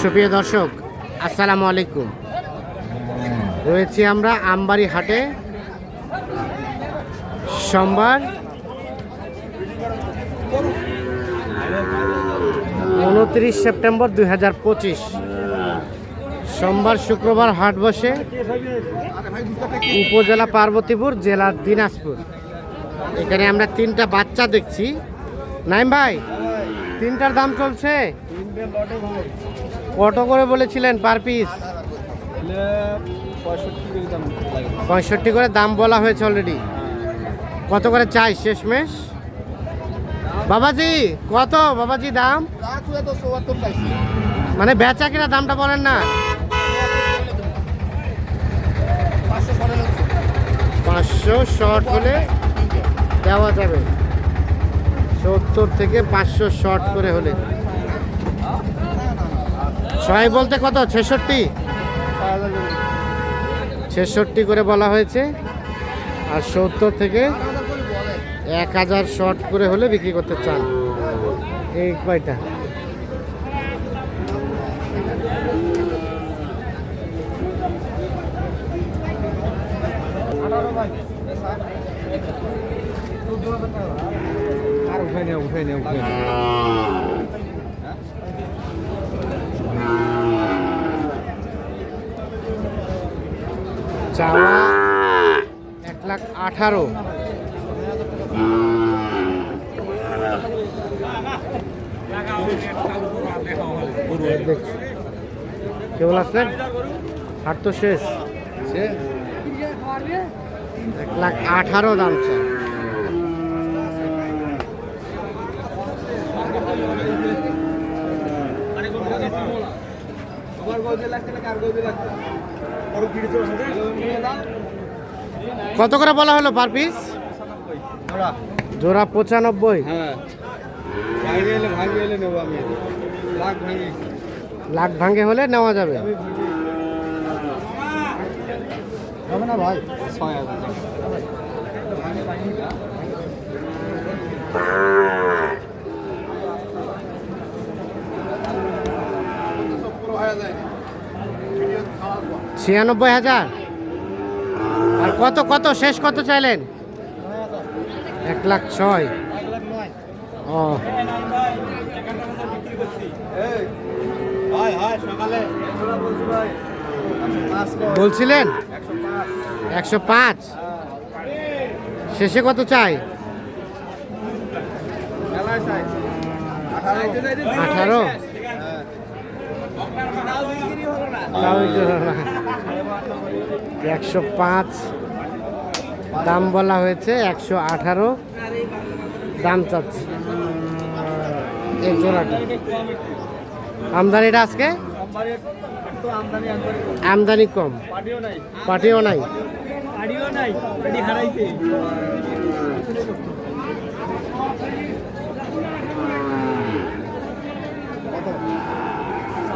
সুপ্রিয় দর্শক, আসসালামু আলাইকুম। রয়েছি আমরা আমবাড়ি হাটে। সোমবার উনত্রিশ সেপ্টেম্বর দুই হাজার পঁচিশ। সোমবার শুক্রবার হাট বসে উপজেলা পার্বতীপুর জেলা দিনাজপুর। এখানে আমরা তিনটা বাচ্চা দেখছি। নাইম ভাই, তিনটার দাম চলছে? কত করে বলেছিলেন পার পিস? পঁয়ষট্টি করে দাম বলা হয়েছে অলরেডি কত করে চাই শেষমেশ? বাবাজি কত? বাবাজি দাম? মানে বেচা কিনা দামটা বলেন না। পাঁচশো শর্ট হলে দেওয়া যাবে। সত্তর থেকে পাঁচশো শর্ট করে হলে। ছয় বলতে কত? ছেষট্টি? ছেষট্টি করে বলা হয়েছে। আর সত্তর থেকে এক হাজার শর্ট করে হলে বিক্রি করতে চান। এই কয়টা? আর উঠাই নে উঠাই নে উঠাই চাওয়া এক লাখ আঠারো। কেবল আসলেন? হাট তো শেষ। এক লাখ আঠারো দাম চাই কত করে বলা হলো পার পিস জোড়া পঁচানব্বই। হ্যাঁ। লাখ ভাঙে। হলে নেওয়া যাবে। না ভাই। ছয় হাজার। ছিয়ানব্বই হাজার। আর কত কত, শেষ কত চাইলেন? এক লাখ ছয়। ও। বলছিলেন? একশো পাঁচ। শেষে কত চাই? আঠারো। একশো পাঁচ। দাম বলা হয়েছে একশো আঠারো। দাম চাচ্ছে। এক জোড়াটা। আমদানিটা আজকে? আমদানি কম। পাটিও নাই।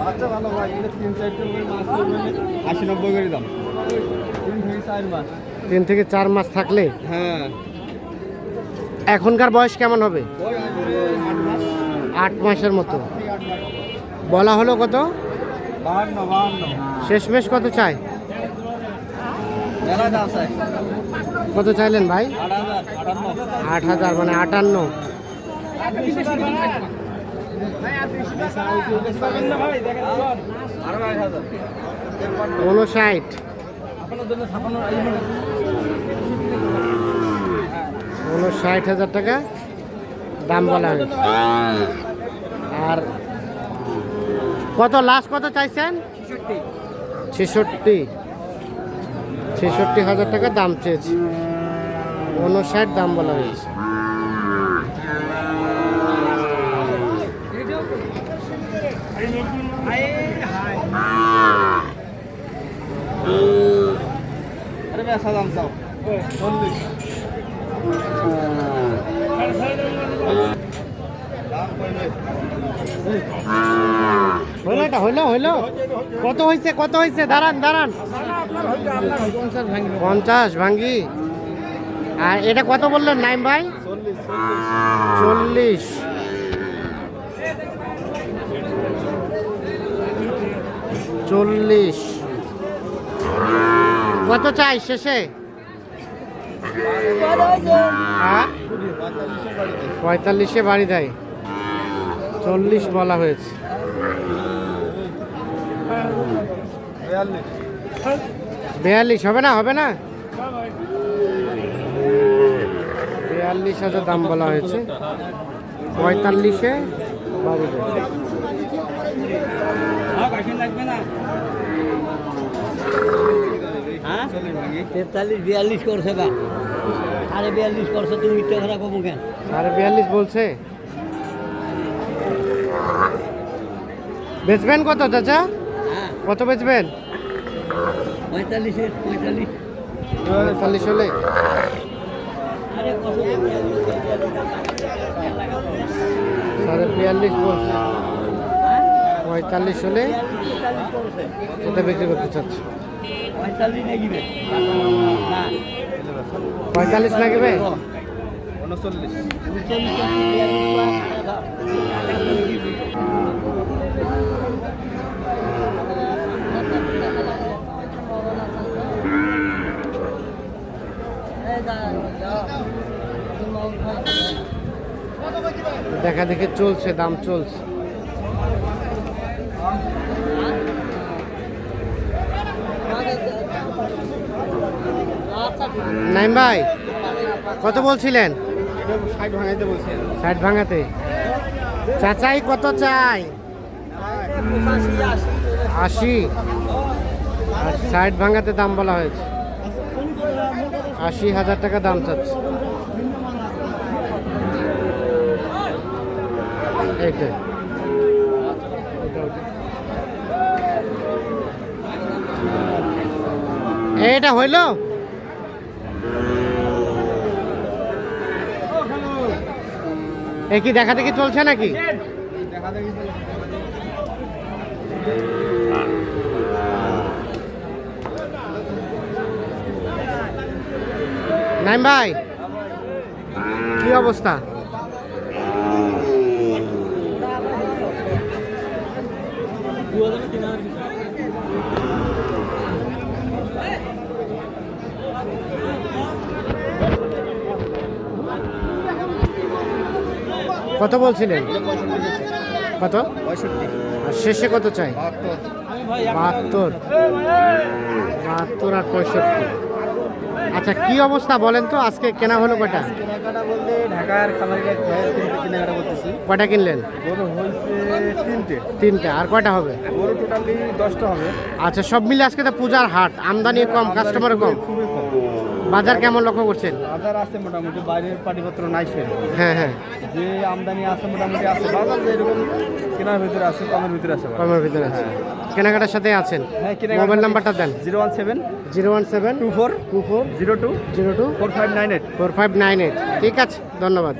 বাচ্চা ভালো ভাই এটা তিন চারটে করে মাছ আশি নব্বই করে দাম। তিন থেকে চার মাস। তিন থেকে চার মাস থাকলে? হ্যাঁ। এখনকার বয়স কেমন হবে? আট মাসের মতো। বলা হলো কত? শেষমেশ কত চাই? কত চাইলেন ভাই? আট হাজার মানে আটান্ন। উনষাট উনষাট হাজার টাকা দাম বলা হয়েছে। আর কত লাস্ট কত চাইছেন? ছেষট্টি। ছেষট্টি হাজার টাকা দাম চেয়েছি। উনষাট দাম বলা হয়েছে আরে বেসা দাম চাও চল্লিশ হইল কত হয়েছে কত হয়েছে দাঁড়ান দাঁড়ান। পঞ্চাশ ভাঙ্গি। আর এটা কত বললেন, নাইম ভাই? চল্লিশ। চল্লিশ। কত চাই শেষে? হ্যাঁ? পঁয়তাল্লিশে বাড়ি দেয়। চল্লিশ বলা হয়েছে। বিয়াল্লিশ হবে না হবে না? বিয়াল্লিশ হাজার দাম বলা হয়েছে। পঁয়তাল্লিশে বাড়ি দেয়। হ্যাঁ চল্লিশ ভাঙি তেতাল্লিশ বিয়াল্লিশ করছে বা। আরে বিয়াল্লিশ করছে তুমি মিথ্যে কথা কমু কেন? সাড়ে বিয়াল্লিশ বলছে। বেচবেন কত চাচা? হ্যাঁ। কত বেচবেন? পঁয়তাল্লিশের পঁয়তাল্লিশ। পঁয়তাল্লিশ হলে। সাড়ে বিয়াল্লিশ বলছে। পঁয়তাল্লিশ হলে। এটা বিক্রি করতে চাচ্ছে। পঁয়তাল্লিশ নেগিবে না। পঁয়তাল্লিশ লাগবে উনচল্লিশ দেখা দেখে চলছে দাম চলছে। নাইম ভাই কত বলছিলেন? ষাট ভাঙাইতে বলছি ষাট ভাঙাতে। চাচাই কত চাই আশি। আর ষাট ভাঙাতে দাম বলা হয়েছে। আশি হাজার টাকা দাম চাচ্ছে। এইটাই এটা হইল? এ কি দেখা দেখি চলছে নাকি? নাইম ভাই কি অবস্থা? কত বলছিলেন? কত? আর শেষে কত চাই? বাহাত্তর। বাহাত্তর। আর পঁয়ষট্টি। আচ্ছা কি অবস্থা বলেন তো? আজকে কেনা হলো কটা? কয়টা কিনলেন? তিনটে। আর কয়টা হবে? আচ্ছা সব মিলে আজকে তো পূজার হাট। আমদানি কম কাস্টমার কম। বাজার কেমন লক্ষ্য করছেন? বাজার আছে মোটামুটি বাইরের পাটিপত্র নাই হ্যাঁ হ্যাঁ। যে আমদানি আছে মোটামুটি আছে বাজার যেরকম কেনার ভিতরে আছে কমের ভিতরে আছে কমের ভিতরে আছে। কেনাকাটার সাথে আছেন? হ্যাঁ কেনাকাটা- মোবাইল নাম্বারটা দেন। Zero one seven zero one seven two four two four zero two zero two four five nine eight. Four five nine eight. ঠিক আছে ধন্যবাদ।